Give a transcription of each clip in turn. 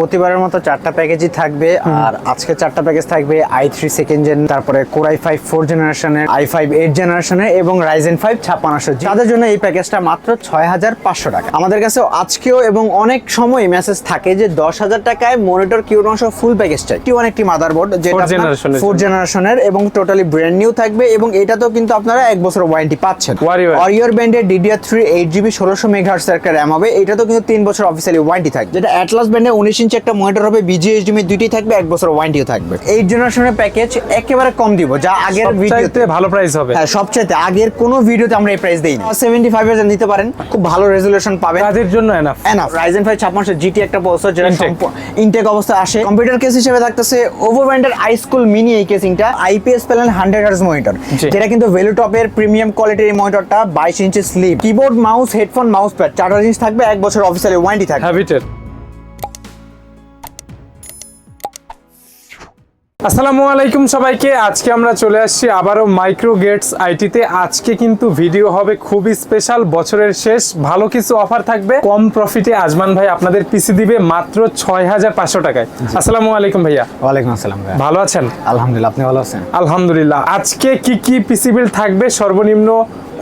প্রতিবারের মতো চারটা প্যাকেজই থাকবে আর আজকে চারটা প্যাকেজ থাকবে আই থ্রি সেকেন্ড জেন তারপরে কোরাই ফাইভ ফোর জেনারেশনের আই ফাইভ এইট জেনারেশনের এবং রাইজেন ফাইভ ছাপ্পান্নশো তাদের জন্য এই প্যাকেজটা মাত্র ছয় হাজার পাঁচশো টাকা। আমাদের কাছে আজকেও এবং অনেক সময় মেসেজ থাকে যে দশ হাজার টাকায় মনিটর কিউনশো ফুল প্যাকেজ চাই। টি ওয়ান একটি মাদারবোর্ড যেটা ফোর জেনারেশনের এবং টোটালি ব্র্যান্ড নিউ থাকবে এবং এটাতেও কিন্তু আপনারা এক বছর ওয়ারেন্টি পাচ্ছেন। অরিয়র ব্যান্ডের ডিডিআর থ্রি এইট জিবি ষোলোশো মেগাহার্স একটা র্যাম হবে এটাতেও কিন্তু তিন বছর অফিসিয়ালি ওয়ারেন্টি থাকবে। যেটা অ্যাটলাস ব্যান্ডে উনিশ ইঞ্চি একটা মনিটর হবে বিজিএসডিমি দুইটি থাকবে এক বছর ওয়ারেন্টিও থাকবে। এইট জেনারেশনের প্যাকেজ একেবারে কম দিব যা আগের ভিডিওতে ভালো প্রাইস হবে। হ্যাঁ সবচেয়ে আগের কোনো ভিডিওতে আমরা এই প্রাইস দেই না সেভেন্টি ফাইভ হাজার নিতে পারেন খুব ভালো রেজুলেশন পাবেন। কাজের জন্য এনাফ এনাফ রাইজেন ফাইভ ছাপ্পান্নশো জিটি একটা প্রসেসর যেটা ইনটেক অবস্থা আসে। কম্পিউটার কেস হিসেবে থাকতেছে ওভার ব্যান্ডের আই স্কুল মিনি এই কেসিংটা IPS panel hundred hertz monitor যেটা কিন্তু ভ্যালু টপের প্রিমিয়াম কোয়ালিটির এই মনিটরটা বাইশ ইঞ্চি slip keyboard mouse headphone mouse pad চারটা জিনিস থাকবে এক বছর অফিসিয়ালি ওয়ারেন্টি থাকবে। হ্যাবিটের আসসালামু আলাইকুম সবাইকে। আজকে আমরা চলে আসছি আবারও মাইক্রো গেটস আইটিতে। আজকে কিন্তু ভিডিও হবে খুবই স্পেশাল বছরের শেষ। ভালো কিছু অফার থাকবে। কম প্রফিটে আজমান ভাই আপনাদের পিসি দিবে মাত্র ছয় হাজার পাঁচশো টাকায়। আসসালামু আলাইকুম ভাইয়া। ওয়ালাইকুম আসসালাম ভাইয়া। ভালো আছেন? আলহামদুলিল্লাহ আপনি ভালো আছেন? আলহামদুলিল্লাহ। আজকে কি কি পিসি বিল থাকবে? সর্বনিম্ন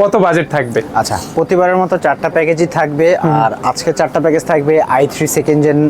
কত বাজেট থাকবে? আচ্ছা প্রতিবারের মতো চারটা প্যাকেজই থাকবে। আর আজকে চারটা প্যাকেজ থাকবে আই থ্রি সেকেন্ড জেন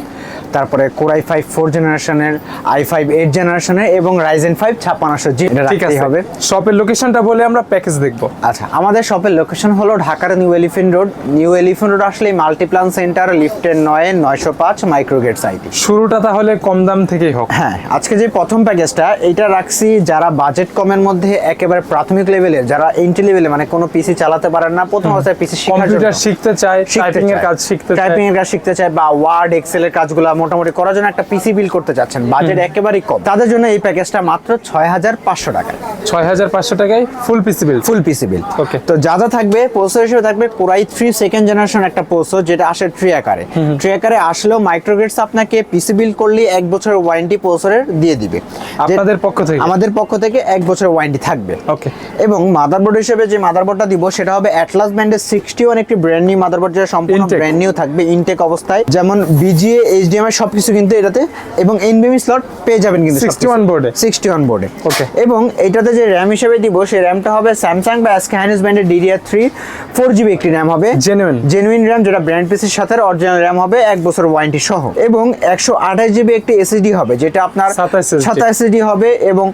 তারপরে কোরাই ফাইভ ফোর জেনারেশনের আই ফাইভ এইট জেনারেশনের এবং রাইজেন ফাইভ ছাপ্পান্নশো জি ঠিক আছে। হবে। শপের লোকেশনটা বলে আমরা প্যাকেজ দেখব। আচ্ছা আমাদের শপের লোকেশন হলো ঢাকার New Elephant Road New Elephant Road আসলে মাল্টিপ্লান সেন্টার লিফটের নয় নয়শো পাঁচ মাইক্রোগেট শুরুটা তাহলে কম দাম থেকেই হোক। হ্যাঁ আজকে যে প্রথম প্যাকেজটা এইটা রাখছি যারা বাজেট কমের মধ্যে একেবারে প্রাথমিক লেভেলে যারা এন্ট্রি লেভেলে মানে কোনো পিসি চালাতে পারেন না প্রথম অবস্থায় পিসি কম্পিউটার শিখতে চায় টাইপিং এর কাজ শিখতে টাইপিং এর কাজ শিখতে চায় বা ওয়ার্ড এক্সেল এর কাজগুলো মোটামুটি করার জন্য একটা পিসি বিল করতে চাচ্ছেন। বাজেট একেবারেই কম। তাদের জন্য এই প্যাকেজটা মাত্র ছয় হাজার পাঁচশো টাকা ছয় হাজার পাঁচশো টাকায় ফুল পিসি বিল ফুল পিসি বিল Okay. তো যা যা থাকবে প্রসেসর হিসেবে থাকবে Core i three second generation একটা প্রসেসর যেটা আসে ট্রি আকারে। ট্রি আকারে আসলেও মাইক্রোগ্রেডস আপনাকে পিসি বিল করলে এক বছরের ওয়ারেন্টি প্রসেসরের দিয়ে দিবে। আপনাদের পক্ষ থেকে? আমাদের পক্ষ থেকে এক বছরের ওয়ারেন্টি থাকবে। ওকে এবং মাদারবোর্ড হিসেবে যে মাদারবোর্ডটা দিব সেটা হবে অ্যাটলাস ব্র্যান্ডের সিক্সটি ওয়ান একটি ব্র্যান্ড নিউ মাদারবোর্ড যেটা সম্পূর্ণ ব্র্যান্ড নিউ থাকবে ইনটেক অবস্থায়। যেমন বিজিএ এইচডিএমআই সবকিছু কিন্তু এটাতে। এবং এনবিএমি স্লট পেয়ে যাবেন কিন্তু 61 এ? সিক্সটি ওয়ান বোর্ডে Okay. এবং এটাতে যে র্যাম হিসেবে দিব সেই র্যামটা হবে স্যামসাং বা স্ক্যানিস ব্র্যান্ডের ডিডিআর থ্রি ফোর জিবি একটি র্যাম হবে। Genuine? জেনুইন র্যাম যেটা ব্র্যান্ড পিসির সাথে অরিজিনাল র্যাম হবে এক বছর ওয়ারেন্টি সহ। এবং একশো আঠাশ জিবি একটি এসএসডি হবে যেটা আপনার 27 সাতাশ এসএসডি হবে এবং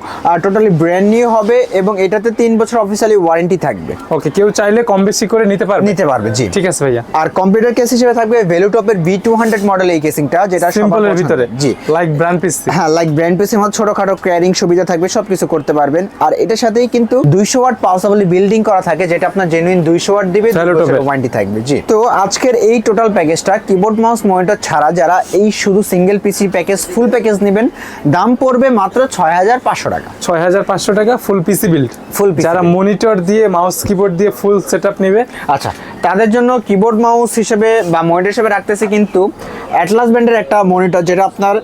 টোটালি ব্র্যান্ড নিউ হবে এবং এটাতে তিন বছর অফিসিয়ালি ওয়ারেন্টি থাকবে। ওকে কেউ চাইলে কম বেশি করে নিতে পারবে। নিতে পারবে জি। ঠিক আছে ভাইয়া। আর কম্পিউটার কেস হিসেবে থাকবে ভ্যালুটপের বি টু হান্ড্রেড মডেল এই কেসিংটা যেটা সিম্পলের ভিতরে। জি। লাইক ব্র্যান্ড পিসি হ্যাঁ লাইক ব্র্যান্ড পিসের মধ্যে ছোটখাটো ক্যারিং সুবিধা থাকবে সবকিছু করতে পারবেন। আর এটার সাথেই কিন্তু দুইশো ওয়াট পাওয়াসাবলি বিল্ডিং করা থাকে যেটা আপনার জেনুইন দুইশো ওয়াট দিবে ওয়ারেন্টি থাকবে জি। তো আজকের এই টোটাল প্যাকেজটা কিবোর্ড মাউস মনিটর ছাড়া যারা এই শুধু single PC package full package নেবেন দাম পড়বে মাত্র ছয় হাজার পাঁচশো টাকা। ছয় হাজার পাঁচশো টাকা ফুল পিসি বিল্ড ফুল যারা মনিটর দিয়ে মাউস কিবোর্ড দিয়ে ফুল সেট আপ নিবে। আচ্ছা তাদের জন্য কিবোর্ড মাউস হিসেবে বা মনিটর হিসেবে রাখতেছে কিন্তু অ্যাটলাস ব্র্যান্ডের একটা মনিটর যেটা আপনার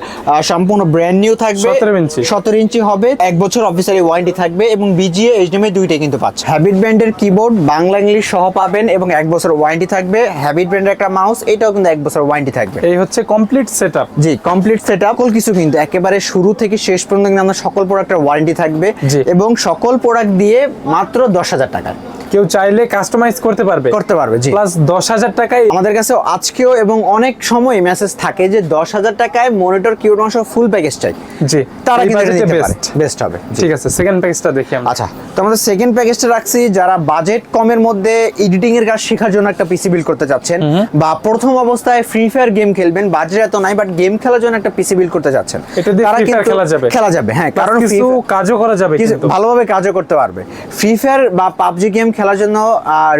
সম্পূর্ণ ব্র্যান্ড নিউ থাকবে। 17 ইঞ্চি। সতেরো ইঞ্চি হবে এক বছর অফিসিয়ালি ওয়ারেন্টি থাকবে এবং বিজিএ এইচডিএমআই দুইটাই কিন্তু পাচ্ছে। হ্যাবিট ব্র্যান্ডের কিবোর্ড বাংলা ইংলিশ সহ পাবেন এবং এক বছর ওয়ারেন্টি থাকবে। হ্যাবিট ব্র্যান্ডের একটা মাউস এটাও কিন্তু এক বছর ওয়ারেন্টি থাকবে। এই হচ্ছে কমপ্লিট সেট আপ জি কমপ্লিট সেট আপ সকল কিছু কিন্তু একেবারে শুরু থেকে শেষ পর্যন্ত কিন্তু আপনার সকল প্রোডাক্টের ওয়ারেন্টি থাকবে এবং সকল প্রোডাক্ট দিয়ে মাত্র দশ হাজার টাকা। কেউ চাইলে কাস্টমাইজ করতে পারবে। করতে পারবে জি। প্লাস দশ হাজার টাকায় আমাদের কাছে আজকেও এবং অনেক সময় মেসেজ থাকে যে দশ হাজার টাকায় মনিটর কিউটন ফুল প্যাকেজ চাই। জি তারা কিন্তু বেস্ট বেস্ট হবে ঠিক আছে সেকেন্ড প্যাকেজটা দেখি আমরা। আচ্ছা তো আমাদের সেকেন্ড প্যাকেজটা রাখছি যারা বাজেট কমের মধ্যে এডিটিং এর কাজ শেখার জন্য একটা পিসি বিল করতে চাচ্ছেন বা প্রথম অবস্থায় ফ্রি ফায়ার গেম খেলবেন বাজেট এত নাই বাট গেম খেলার জন্য একটা পিসি বিল করতে চাচ্ছেন। এটা দিয়ে খেলা যাবে? খেলা যাবে হ্যাঁ কারণ কিছু কাজও করা যাবে কিন্তু। ভালোভাবে কাজও করতে পারবে। ফ্রি ফায়ার বা পাবজি গেম খেলার জন্য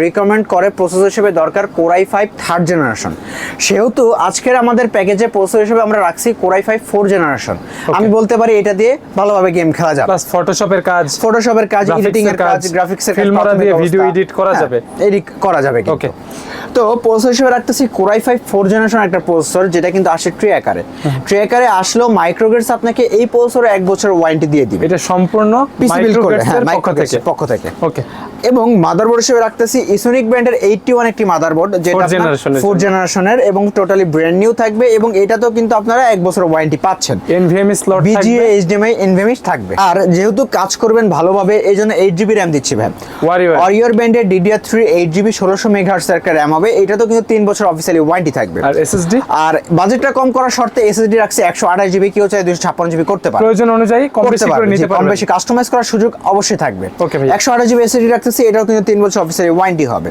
রিকমেন্ড করে প্রসেসর হিসেবে দরকার কোরাই ফাইভ থার্ড জেনারেশন সেহেতু আজকের আমাদের প্যাকেজে প্রসেসর হিসেবে আমরা রাখছি কোরাই ফাইভ ফোর জেনারেশন আমি বলতে পারি এটা দিয়ে ভালোভাবে গেম খেলা যাবে। প্লাস ফটোশপের কাজ ফটোশপের কাজ এডিটিং এর কাজ কাজ, গ্রাফিক্স এর কাজ প্রাথমিক দিয়ে অবস্থা। video edit করা হ্যাঁ, যাবে। edit করা যাবে Okay. তো প্রসেসর হিসেবে রাখতেছি Core i five four generation একটা প্রসেসর যেটা কিন্তু আসে ট্রি আকারে ট্রি আকারে আসলেও মাইক্রোগ্রেডস আপনাকে এই প্রসেসরে এক বছর ওয়ারেন্টি দিয়ে দিবে। এটা সম্পূর্ণ পিসি বিল করে হ্যাঁ পক্ষ থেকে। পক্ষ থেকে। ওকে এবং মাদারবোর্ড হিসেবে রাখতেছি। ইসোনিক ব্র্যান্ডের এইটটি ওয়ান একটি মাদারবোর্ড যেটা ফোর জেনারেশনের এবং টোটালি ব্র্যান্ড নিউ থাকবে এবং এটাতেও কিন্তু আপনারা এক বছর ওয়ারেন্টি পাচ্ছেন। N V M E slot B G A H D M I N V M E S থাকবে। আর যেহেতু কাজ করবেন ভালোভাবে এই জন্য এইট জিবি র্যাম দিচ্ছি ভাই। Warrior। অরিয়র ব্যান্ডের ডিডিআর থ্রি এইট জিবি ষোলোশো মেগাহার্স একটা র্যাম হবে। এটাতেও কিন্তু তিন বছর অফিসিয়ালি ওয়ারেন্টি থাকবে। আর এসএসডি আর বাজেটটা কম করার শর্তে এসএসডি রাখছে একশো আঠাশ জিবি কেউ চাই দুশো ছাপ্পান্ন জিবি করতে পারে। প্রয়োজন অনুযায়ী কম বেশি করে পারবে, নিতে জি, কম বেশি কাস্টমাইজ করার সুযোগ অবশ্যই থাকবে। ভাই। একশো আঠাশ জিবি এসএসডি রাখতেছি এটাও কিন্তু তিন বছর অফিসিয়ালি ওয়ারেন্টি হবে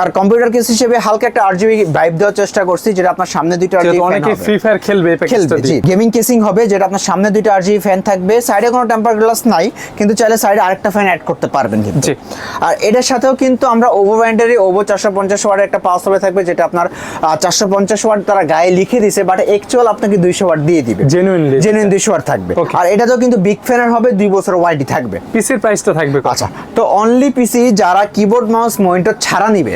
আর কম্পিউটার কেস হিসেবে হালকা একটা আট জিবি ভাইব দেওয়ার চেষ্টা করছি যেটা আপনার সামনে দুইটা RGB fan অনেকে। ফ্রি ফায়ার খেলবে খেলবে জি গেমিং কেসিং হবে যেটা আপনার সামনে দুইটা আরজিবি ফ্যান থাকবে সাইডে কোনো টেম্পার গ্লাস নাই কিন্তু চাইলে সাইডে আরেকটা ফ্যান অ্যাড করতে পারবেন কিন্তু জি। আর এটার সাথেও কিন্তু আমরা ওভো ব্র্যান্ডেরই ওভো চারশো পঞ্চাশ ওয়াটের একটা পাওয়ার সাপ্লাই থাকবে যেটা আপনার চারশো পঞ্চাশ ওয়াট তারা গায়ে লিখে দিছে বাট অ্যাকচুয়াল আপনাকে দুইশো ওয়াট দিয়ে দিবে Genuinely। জেনুইন দুইশো ওয়াট থাকবে. আর এটাতেও কিন্তু বিগ ফ্যানের হবে দুই বছর ওয়ারেন্টি থাকবে পিসির প্রাইসটা থাকবে? আচ্ছা তো অনলি পিসি যারা কিবোর্ড মাউস মনিটর ছাড়া নিবে।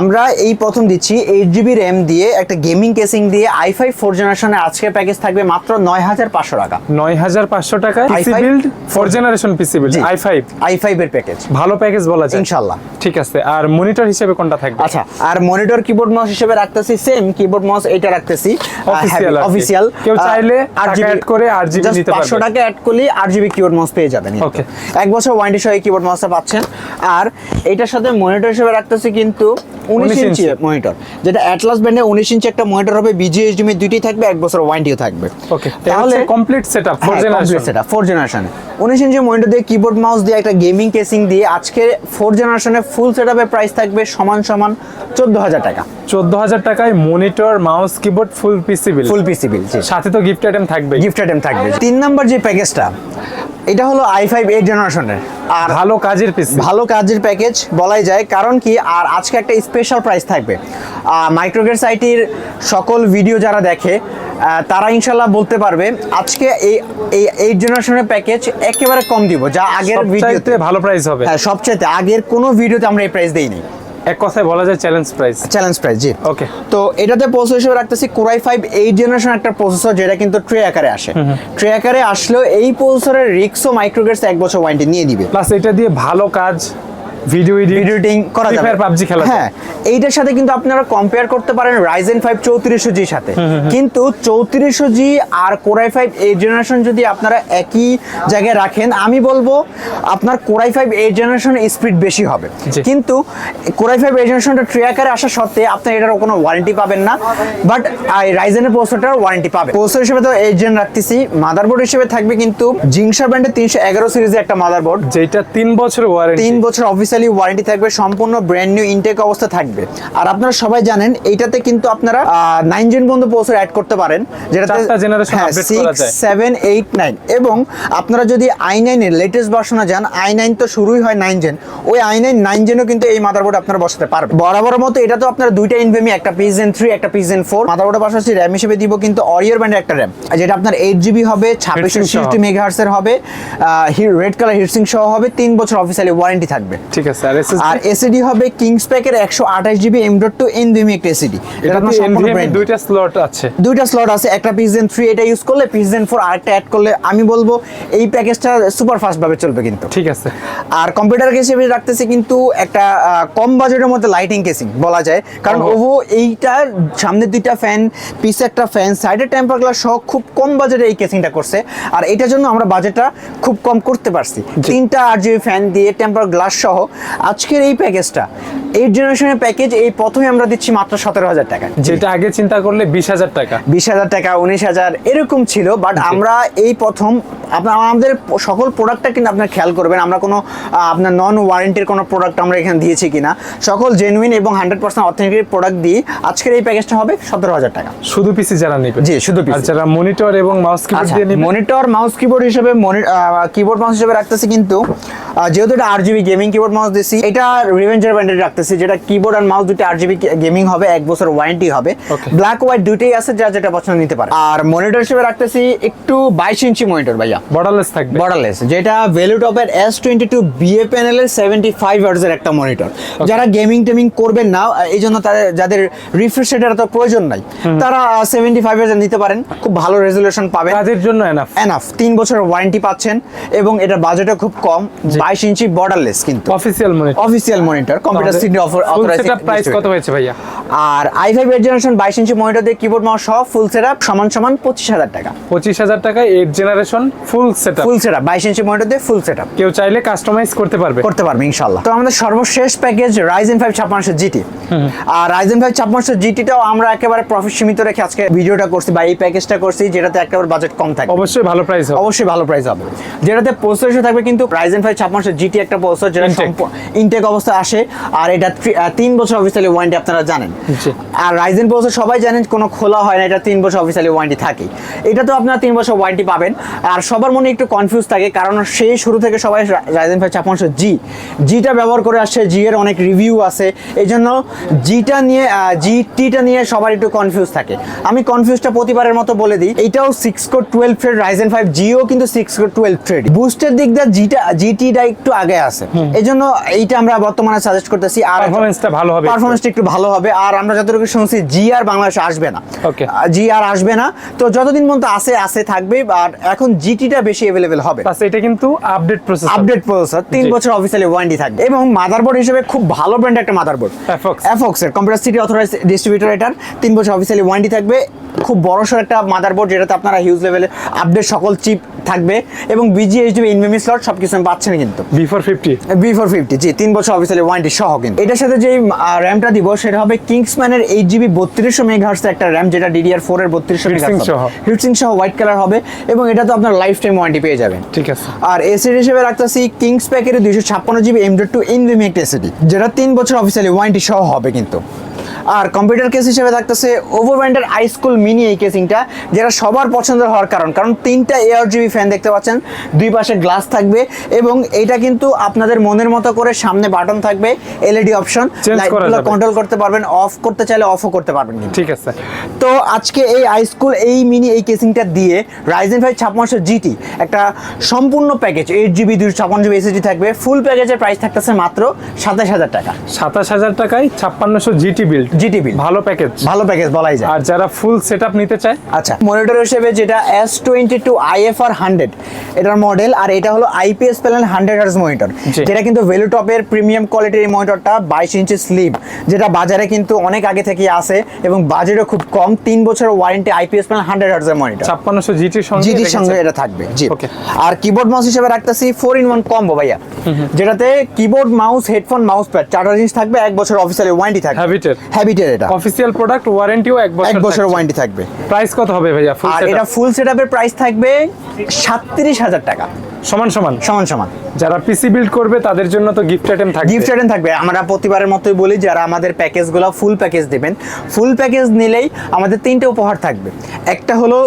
আমরা এই প্রথম দিচ্ছি এইট জিবি র্যাম দিয়ে একটা গেমিং কেসিং দিয়ে আই ফাইভ ফোর জেনারেশনের আজকের প্যাকেজ থাকবে মাত্র নয় হাজার পাঁচশো টাকা। নয় হাজার পাঁচশো PC build four generation PC build i five i five এর প্যাকেজ ভালো প্যাকেজ বলা যায়। ইনশাল্লাহ ঠিক আছে আর মনিটর হিসেবে কোনটা থাকবে? আচ্ছা আর মনিটর কিবোর্ড মাউস হিসেবে রাখতেছি সেম কিবোর্ড মাউস এটা রাখতেছি অফিসিয়াল কেউ চাইলে টাকা add করে 8GB নিতে পারবে। পাঁচশো টাকা অ্যাড করলে আর জিবি কিবোর্ড মাউস পেয়ে যাবেন ওকে এক বছর ওয়ারেন্টি সহ কিবোর্ড মাউসটা পাচ্ছেন। আর এটার সাথে মনিটর হিসেবে রাখতেছি কিন্তু উনিশ ইঞ্চি। মনিটর যেটা অ্যাটলাস ব্র্যান্ডে উনিশ ইঞ্চি একটা মনিটর হবে বিজিএসডিএমএ দুইটাই থাকবে এক বছর ওয়ারেন্টিও থাকবে। ওকে তাহলে কমপ্লিট সেটআপ ফোর জেনারেশন সেটা ফোর জেনারেশনে উনিশ ইঞ্চি মনিটর দিয়ে কিবোর্ড মাউস দিয়ে একটা গেমিং কেসিং দিয়ে আজকে ফোর জেনারেশনের ফুল সেটআপের প্রাইস থাকবে সমান সমান চোদ্দ হাজার টাকা। চোদ্দ হাজার টাকায় monitor mouse keyboard full PC build full PC build সাথে তো গিফট আইটেম থাকবে গিফট আইটেম থাকবে। তিন নাম্বার যে প্যাকেজটা এটা হলো আই ফাইভ এইট জেনারেশনের আর ভালো কাজের পিসি ভালো কাজের প্যাকেজ বলাই যায়। কারণ কি? আর আজকে একটা স্পেশাল প্রাইস থাকবে। মাইক্রোগেট সাইটির সকল ভিডিও যারা দেখে তারা ইনশাল্লাহ বলতে পারবে আজকে এই এই এইট জেনারেশনের প্যাকেজ একেবারে কম দিব যা আগের ভিডিওতে ভালো প্রাইস হবে। হ্যাঁ সবচেয়ে আগের কোনো ভিডিওতে আমরা এই প্রাইস দেইনি। এক কথায় বলা যায় চ্যালেঞ্জ প্রাইস চ্যালেঞ্জ প্রাইস জি। ওকে তো এটাতে প্রসেসর হিসেবে রাখতেছি Core i five eight generation একটা প্রসেসর যেটা কিন্তু ট্রে আকারে আসে। ট্রে আকারে আসলেও এই প্রসেসরের রিক্সও মাইক্রোগেটস এক বছর ওয়ারেন্টি নিয়ে দিবে। প্লাস এটা দিয়ে ভালো কাজ ভিডিও এডিটিং করা যাবে। পাবজি খেলা হ্যাঁ এইটার সাথে কিন্তু আপনারা কম্পেয়ার করতে পারেন সাথে। কিন্তু চৌত্রিশশো জি আর জেনারেশন যদি আপনারা একই জায়গায় রাখেন আমি বলব আপনার জেনারেশন স্পিড বেশি হবে। কিন্তু জেনারেশনটা ট্র্যাকারে আসা সত্ত্বে আপনি এটার কোনো ওয়ারেন্টি পাবেন না বাট রাইজেনের প্রসেসরটার ওয়ারেন্টি পাবে প্রসেসর হিসেবে তো এইট জেন রাখতেছি মাদারবোর্ড হিসেবে থাকবে কিন্তু জিংসা ব্র্যান্ডের তিনশো এগারো সিরিজের একটা মাদারবোর্ড যেটা তিন বছর ওয়ারেন্টি তিন বছর অফিসিয়ালি ওয়ারেন্টি থাকবে সম্পূর্ণ ব্র্যান্ড নিউ ইনটেক অবস্থা থাকবে আর আপনারা সবাই জানেন এইটাতে কিন্তু আপনারা নাইন জেন পর্যন্ত প্রসেসর অ্যাড করতে পারেন যেটাতে যায়। সেভেন এইট নাইন এবং আপনারা যদি আই নাইনের লেটেস্ট ভার্সনে যান আই নাইন তো শুরুই হয় নাইন জেন ওই আই নাইন নাইন জেনও কিন্তু এই মাদারবোর্ড আপনারা বসাতে পারবেন বরাবর মতো এটা তো আপনারা দুইটা ইনভেমি একটা পিস জেন থ্রি একটা পিস জেন ফোর মাদারবোর্ডের পাশাপাশি র্যাম হিসেবে দিব কিন্তু অরিয়র ব্যান্ডের একটা র্যাম যেটা আপনার এইট জিবি হবে ছাব্বিশশো সহ। সিক্সটি মেগাহার্সের হবে রেড কালার হিটসিং সহ হবে তিন বছর অফিসিয়ালি ওয়ারেন্টি থাকবে ঠিক আছে আর এসএসডি আর এসিডি হবে কিংস প্যাকের একশো আঠাশ GB M dot two NVMe একটা এসিডি এটা সম্পূর্ণ এনভিএম দুইটা স্লট আছে। দুইটা স্লট আছে একটা পিজেন থ্রি এটা ইউজ করলে পিজেন ফোর আরেকটা অ্যাড করলে আমি বলব এই প্যাকেজটা সুপার ফাস্ট ভাবে চলবে কিন্তু। ঠিক আছে। আর কম্পিউটার হিসেবে রাখতেছি কিন্তু একটা কম বাজেটের মধ্যে লাইটিং কেসিং বলা যায়। কারণ। ওভো এইটা সামনে দুইটা ফ্যান পিছে একটা ফ্যান সাইডে টেম্পার গ্লাস সহ খুব কম বাজেটে এই কেসিংটা করছে। আর এটার জন্য আমরা বাজেটটা খুব কম করতে পারছি। তিনটা আর জিবি ফ্যান দিয়ে টেম্পার গ্লাস সহ আজকের এই প্যাকেজটা এই জেনারেশনের প্যাকেজ এই প্রথমে আমরা দিচ্ছি মাত্র সতেরো হাজার টাকা। যেটা আগে চিন্তা করলে বিশ হাজার টাকা। বিশ হাজার টাকা উনিশ হাজার এরকম ছিল বাট আমরা এই প্রথম আপনার আমাদের সকল প্রোডাক্টটা কিন্তু আপনার খেয়াল করবেন। আমরা কোনো আপনার নন ওয়ারেন্টির কোনো প্রোডাক্ট আমরা এখানে দিয়েছি কিনা। সকল জেনুইন এবং হান্ড্রেড পার্সেন্ট অথেন্টিক প্রোডাক্ট দিয়ে আজকের এই প্যাকেজটা হবে সতেরো হাজার টাকা। শুধু পিসি যারা নিবে। জি, শুধু আর যারা মনিটর এবং মাউস কিবোর্ড দিয়ে নিবে? মনিটর মাউস কিবোর্ড হিসেবে কিবোর্ড মাউস হিসেবে রাখতেছি কিন্তু যেহেতু এটা আট জিবি গেমিং কিবোর্ড মাউস দিচ্ছি এটা রিভেঞ্জার ব্র্যান্ডেড রাখতেছি যেটা কিবোর্ড আর মাউস দুটো আট জিবি গেমিং হবে এক বছর ওয়ারেন্টি হবে। ব্ল্যাক হোয়াইট দুটোই আছে যা যেটা পছন্দ নিতে পারে। আর মনিটর হিসেবে রাখতেছি একটু বাইশ ইঞ্চি মনিটর ভাইয়া। বর্ডারলেস থাকবে। বর্ডারলেস যেটা ভ্যালুটপের এস টোয়েন্টি টু বিএ প্যানেলের সেভেন্টি ফাইভ এর একটা মনিটর যারা গেমিং টেমিং করবেন না এই জন্য তাদের যাদের রিফ্রেশ রেটের তো প্রয়োজন নাই তারা সেভেন্টি ফাইভ নিতে পারেন। খুব ভালো রেজলিউশন পাবেন। কাজের জন্য এনাফ এনাফ তিন বছরের ওয়ারেন্টি পাচ্ছেন এবং এটার বাজেটও খুব কম। বাইশ ইঞ্চি বর্ডারলেস কিন্তু। Official monitor official monitor computer city offer price কত হয়েছে ভাইয়া? আর আই ফাইভ এইট জেনারেশন বাইশ ইঞ্চি মনিটর দিয়ে কিবোর্ড মাউস সহ ফুল সেটআপ সমান সমান পঁচিশ হাজার টাকা। পঁচিশ হাজার টাকায় eight generation full setup full setup বাইশ ইঞ্চি মনিটর দিয়ে ফুল সেটআপ কেউ চাইলে কাস্টমাইজ করতে পারবে। করতে পারবে ইনশাল্লাহ তো আমাদের সর্বশেষ প্যাকেজ রাইজেন ফাইভ ছাপ্পান্নশো জিটি আর রাইজেন ফাইভ ছাপ্পান্নশো জিটিটাও আমরা একেবারে প্রফিট সীমিত রেখে আজকে ভিডিওটা করছি বা এই প্যাকেজটা করছি যেটাতে একেবারে বাজেট কম থাকে অবশ্যই ভালো প্রাইস হবে। অবশ্যই ভালো প্রাইস হবে। যেটাতে প্রসেসর থাকবে কিন্তু রাইজেন ফাইভ ছাপ্পান্নশো জিটি একটা প্রসেসর যেটা ইনটেক অবস্থায় আসে। আর এটা তিন বছর অফিসিয়ালি ওয়ারেন্টি আপনারা জানেন। আর রাইজেন প্রসেসর সবাই জানেন কোনো খোলা হয় না এটা তিন বছর অফিসিয়ালি ওয়ারেন্টি থাকে এটা তো আপনারা তিন বছর ওয়ারেন্টি পাবেন। আর সবার মনে একটু কনফিউজ থাকে কারণ সেই শুরু থেকে সবাই রাইজেন ফাইভ ছাপ্পান্নশো জি জিটা ব্যবহার করে আসছে জি এর অনেক রিভিউ আছে এই জন্য জিটা নিয়ে জিটিটা নিয়ে সবার একটু কনফিউজ থাকে। আমি কনফিউজটা প্রতিবারের মতো বলে দিই এটাও six core twelve thread Ryzen five Jio কিন্তু সিক্স কোর টুয়েলভ থ্রেড বুস্টের দিক দিয়ে জিটা জিটিটা একটু আগে আছে। এই জন্য এইটা আমরা বর্তমানে সাজেস্ট করতেছি আর পারফরমেন্সটা ভালো হবে পারফরমেন্সটা একটু ভালো হবে আর আমরা যতটুকু শুনছি জি আর বাংলাদেশে আসবে না। Okay. জি আর আসবে না। তো যতদিন পর্যন্ত আসে আসে থাকবে আর এখন জিটিটা বেশি অ্যাভেলেবেল হবে। প্লাস এটা কিন্তু আপডেট প্রসেস আপডেট প্রসেসর তিন জি। বছর অফিশিয়ালি ওয়ারেন্টি থাকবে। এবং মাদারবোর্ড হিসেবে খুব ভালো ব্র্যান্ড একটা মাদারবোর্ড এফক্স এফক্স এর কম্পিউটার সিটি অথরাইজ ডিস্ট্রিবিউটর এটার 3 বছর অফিশিয়ালি ওয়ারেন্টি থাকবে। খুব বড়সড় একটা মাদারবোর্ড যেটাতে আপনারা হিউজ লেভেলে আপডেট সকল চিপ থাকবে এবং বিজিএইচডিবি ইনভেমি স্লট সব কিছু পাচ্ছেন কিন্তু। B four fifty B four fifty জি তিন বছর অফিসিয়ালি ওয়ারেন্টি সহ কিন্তু। এটার সাথে যে র্যামটা দিব সেটা হবে কিংসম্যানের এইট জিবি বত্রিশশো মেগাহার্স একটা র্যাম যেটা ডিডিআর ফোর এর বত্রিশশো সহ। হিটসিং সহ হোয়াইট কালার হবে এবং এটা তো আপনার লাইফ টাইম ওয়ারেন্টি পেয়ে যাবেন। ঠিক আছে। আর এসিডি হিসেবে রাখতেছি কিংস প্যাকের দুইশো ছাপ্পান্ন GB M dot two NVMe একটা এসিডি যেটা তিন বছর অফিসিয়ালি ওয়ারেন্টি সহ হবে কিন্তু। আর কম্পিউটার কেস হিসেবে থাকতেছে ওভারব্যান্ডের আই স্কুল মিনি এই কেসিংটা যেটা সবার পছন্দের হওয়ার কারণ। কারণ তিনটা এয়ার জিবি ফ্যান দেখতে পাচ্ছেন দুই পাশে গ্লাস থাকবে এবং এটা কিন্তু আপনাদের মনের মতো করে সামনে বাটন থাকবে এলইডি অপশন কন্ট্রোল করতে পারবেন অফ করতে চাইলে অফও করতে পারবেন ঠিক আছে। তো আজকে এই আই স্কুল এই মিনি এই কেসিংটা দিয়ে রাইজেন ফাইভ ছাপ্পান্নশো জিটি একটা সম্পূর্ণ প্যাকেজ এইট জিবি দুশো ছাপ্পান্ন জিবি এসএসডি থাকবে। ফুল প্যাকেজের প্রাইস থাকতেছে মাত্র সাতাশ হাজার টাকা। সাতাশ হাজার টাকায় ছাপ্পান্নশো জিটি বিল্ড জিটি বিল ভালো প্যাকেজ ভালো প্যাকেজ বলাই যায়। আর যারা ফুল সেট নিতে চায়? আচ্ছা মনিটর হিসেবে যেটা S twenty two IFR hundred এটার মডেল আর এটা হলো IPS panel hundred hertz monitor. যেটা কিন্তু ভেলুটপের প্রিমিয়াম কোয়ালিটির এই মনিটরটা বাইশ ইঞ্চি স্লিভ যেটা বাজারে কিন্তু অনেক আগে থেকে আসে এবং বাজেটও খুব কম তিন বছর ওয়ারেন্টি আইপিএস প্যানেল হান্ড্রেড হার্সের মনিটর ছাপ্পান্নশো জিটির সঙ্গে জিটির সঙ্গে এটা থাকবে জি। Okay. আর কিবোর্ড মাউস হিসেবে রাখতেছি ফোর ইন ওয়ান কম্বো ভাইয়া যেটাতে keyboard mouse headphone mouse pad চারটা জিনিস থাকবে এক বছর অফিসিয়ালি ওয়ারেন্টি থাকবে। হ্যাবিটের এটা। অফিসিয়াল প্রোডাক্ট ওয়ারেন্টিও এক বছর এক বছর ওয়ারেন্টি থাকবে। প্রাইস কত হবে ভাইয়া? আর এটা ফুল সেটআপের প্রাইস থাকবে সাতত্রিশ হাজার টাকা। সমান সমান? সমান সমান। যারা পিসি বিল্ড করবে তাদের জন্য তো গিফট আইটেম থাকবে। গিফট আইটেম থাকবে। আমরা প্রতিবারের মতোই বলি যারা আমাদের প্যাকেজগুলো ফুল প্যাকেজ দিবেন ফুল প্যাকেজ নিলেই আমাদের তিনটে উপহার থাকবে। একটা হলো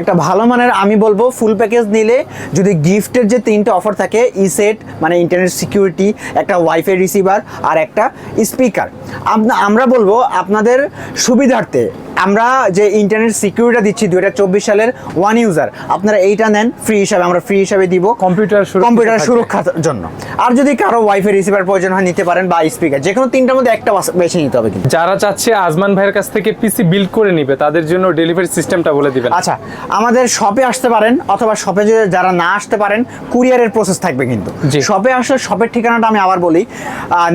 একটা ভালো মানের আমি বলব ফুল প্যাকেজ নিলে যদি গিফটের যে তিনটে অফার থাকে ই সেট মানে ইন্টারনেট সিকিউরিটি একটা ওয়াইফাই রিসিভার আর একটা স্পিকার আমরা বলব আপনাদের সুবিধার্থে আমরা যে ইন্টারনেট সিকিউরিটি দিচ্ছি দু হাজার চব্বিশ সালের ওয়ান ইউজার আপনারা এইটা নেন ফ্রি হিসাবে আমরা ফ্রি হিসাবে দিব। Computer computer. সুরক্ষার জন্য। আর যদি কারও ওয়াইফাই রিসিভার প্রয়োজন হয় নিতে পারেন বা স্পিকার যে কোনো তিনটার মধ্যে একটা বেছে নিতে হবে কিন্তু। যারা চাচ্ছে আজমান ভাইয়ের কাছ থেকে পিসি বিল্ড করে নিবে তাদের জন্য ডেলিভারি সিস্টেমটা বলে দিবেন। আচ্ছা আমাদের শপে আসতে পারেন অথবা শপে যারা না আসতে পারেন কুরিয়ারের প্রসেস থাকবে কিন্তু। শপে আসলে শপের ঠিকানাটা আমি আবার বলি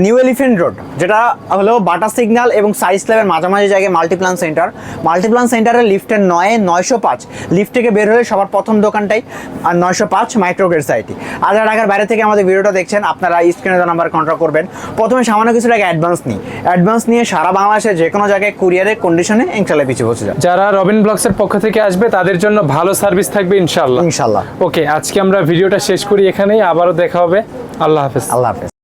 নিউ এলিফেন্ট রোড যেটা হলো বাটা সিগন্যাল এবং সাইজ ল্যাবের মাঝামাঝি জায়গায় মাল্টিপ্লান সেন্টার মাল্টিপ্লান সেন্টারের লিফটের নয়ে নয়শো পাঁচ। লিফট থেকে বের হলে সবার প্রথম দোকানটাই আর নয়শো পাঁচ মাইক্রোগ্রেড সাইটি আর যারা ঢাকার বাইরে থেকে আমাদের ভিডিওটা দেখছেন আপনারা স্ক্রিনে নাম্বার কন্ট্যাক্ট করবেন। প্রথমে সামান্য কিছু টাকা অ্যাডভান্স নিই। অ্যাডভান্স নিয়ে সারা বাংলাদেশে যে কোনো জায়গায় কুরিয়ারের কন্ডিশনে ইনশাল্লাহ পিছিয়ে বসে যায় যারা রবিন ব্লগসের পক্ষ থেকে আসবে তাদের জন্য ভালো সার্ভিস থাকবে ইনশাল্লাহ ইনশাল্লাহ ওকে আজকে আমরা ভিডিওটা শেষ করি এখানেই। আবারও দেখা হবে। আল্লাহ হাফেজ। আল্লাহ হাফেজ।